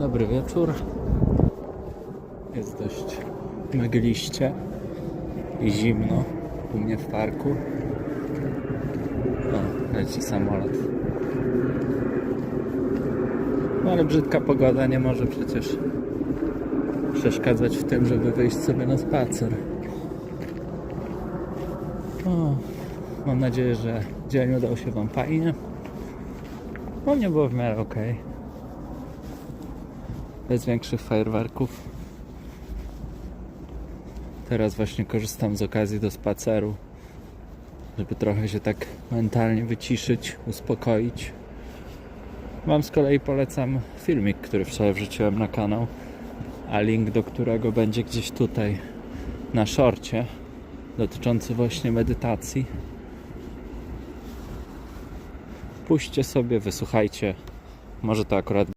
Dobry wieczór. Jest dość mgliście i zimno u mnie w parku. O, leci samolot. No ale brzydka pogoda nie może przecież przeszkadzać w tym, żeby wyjść sobie na spacer. O, mam nadzieję, że dzień udał się Wam fajnie. U mnie było w miarę ok. Bez większych fajerwerków. Teraz właśnie korzystam z okazji do spaceru, żeby trochę się tak mentalnie wyciszyć, uspokoić. Wam z kolei polecam filmik, który wczoraj wrzuciłem na kanał, a link do którego będzie gdzieś tutaj na szorcie, dotyczący właśnie medytacji. Puśćcie sobie, wysłuchajcie. Może to akurat